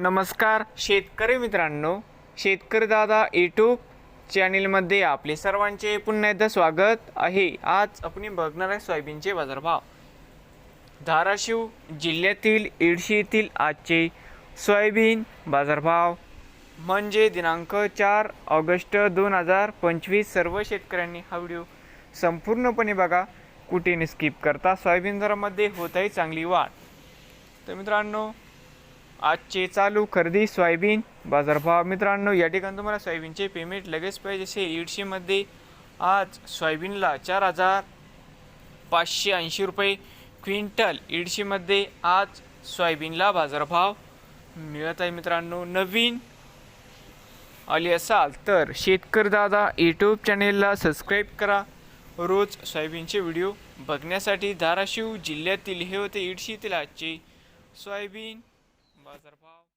नमस्कार शेतकरी मित्रांनो शेतकरी दादा यूट्यूब चॅनेलमध्ये आपले सर्वांचे पुन्हा एकदा स्वागत आहे. आज आपण बघणार आहे सोयाबीनचे बाजारभाव. धाराशिव जिल्ह्यातील इडशी येथील आजचे सोयाबीन बाजारभाव म्हणजे दिनांक चार ऑगस्ट दोन हजार पंचवीस. सर्व शेतकऱ्यांनी हा व्हिडिओ संपूर्णपणे बघा. कुठे स्किप करता सोयाबीन दरामध्ये होत आहे चांगली वाढ. तर मित्रांनो आजचे चालू खरेदी सोयाबीन बाजारभाव. मित्रांनो या ठिकाणी तुम्हाला सोयाबीनचे पेमेंट लगेच पाहिजे असे इडशीमध्ये आज सोयाबीनला चार हजार पाचशे ऐंशी रुपये क्विंटल इडशीमध्ये आज सोयाबीनला बाजारभाव मिळत आहे मित्रांनो. नवीन आली असाल तर शेतकरी दादा यूट्यूब चॅनेलला सबस्क्राईब करा. रोज सोयाबीनचे व्हिडिओ बघण्यासाठी धाराशिव जिल्ह्यातील हे होते इडशीतील आजचे सोयाबीन बाजारभाव